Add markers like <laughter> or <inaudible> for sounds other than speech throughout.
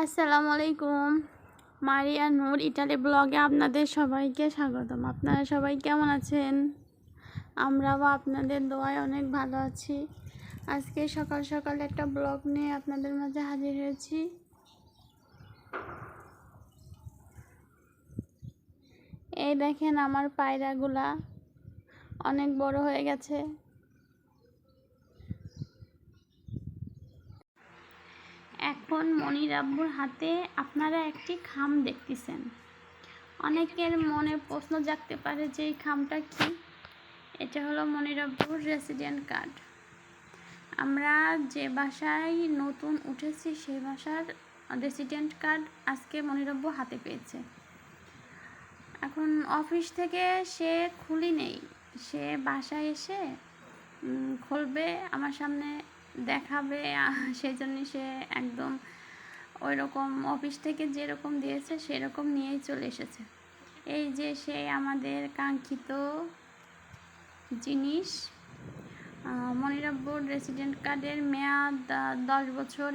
আসসালামু আলাইকুম মারিয়া নূর ইটালি ব্লগে আপনাদের সবাইকে স্বাগতম। আপনারা সবাই কেমন আছেন? আমরাও আপনাদের দোয়ায় অনেক ভালো আছি। আজকে সকাল সকাল একটা ব্লগ নিয়ে আপনাদের মাঝে হাজির হয়েছি। এই দেখেন আমার পায়রাগুলা অনেক বড় হয়ে গেছে। এখন মনির আব্বুর হাতে আপনারা একটি খাম দেখতেছেন। অনেকের মনে প্রশ্ন জাগতে পারে যে এই খামটা কি? এটা হলো মনির আব্বুর রেসিডেন্ট কার্ড। আমরা যে বাসায় নতুন উঠেছি, সেই বাসার রেসিডেন্ট কার্ড আজকে মনির আব্বু হাতে পেয়েছে। এখন অফিস থেকে সে খুলি নেই। সে বাসায় এসে খুলবে আমার সামনে দেখাবে সেই জন্য সে একদম ওই রকম অফিস থেকে যেরকম দিয়েছে সেরকম নিয়েই চলে এসেছে। এই যে সে আমাদের কাঙ্ক্ষিত জিনিস মনিরাব্বুর রেসিডেন্ট কার্ডের মেয়াদ দশ বছর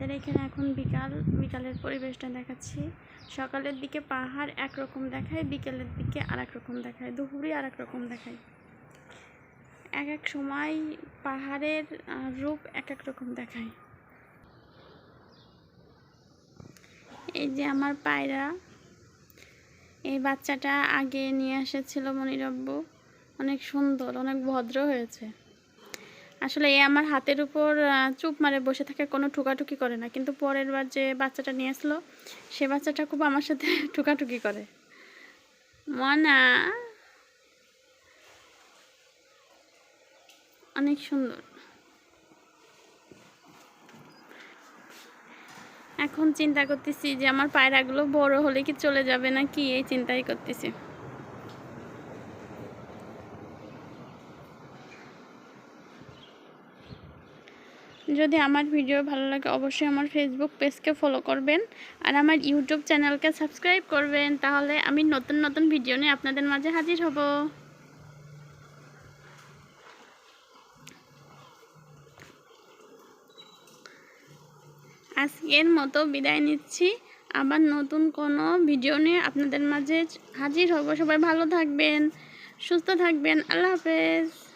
আমাদের এখানে এখন বিকাল, বিকালের পরিবেশটা দেখাচ্ছি। সকালের দিকে পাহাড় একরকম দেখায়, বিকেলের দিকে আর রকম দেখায়, দুপুরে আর রকম দেখায়। এক এক সময় পাহাড়ের রূপ এক এক রকম দেখায়। এই যে আমার পায়রা, এই বাচ্চাটা আগে নিয়ে এসেছিল মনিরব্বু অনেক সুন্দর, অনেক ভদ্র হয়েছে। আসলে এ আমার হাতের উপর চুপ মারে বসে থাকে, কোনো ঠুকাঠুকি করে না। কিন্তু পরের বার যে বাচ্চাটা নিয়ে আসলো, সে বাচ্চাটা খুব আমার সাথে <laughs> ঠুকাঠুকি করে। মনা, অনেক সুন্দর। এখন চিন্তা করতেছি যে আমার পায়রাগুলো বড় হলে কি চলে যাবে না কি এই চিন্তাই করতেছি। যদি আমার ভিডিও ভালো লাগে, অবশ্যই আমার ফেসবুক পেজকে ফলো করবেন। আর আমার ইউটিউব চ্যানেলকে সাবস্ক্রাইব করবেন, তাহলে আমি নতুন নতুন ভিডিও নিয়ে আপনাদের মাঝে হাজির হব। আজকের মতো বিদায় নিচ্ছি। আবার নতুন কোনো ভিডিও নিয়ে আপনাদের মাঝে হাজির হব। সবাই ভালো থাকবেন, সুস্থ থাকবেন। আল্লাহ হাফেজ।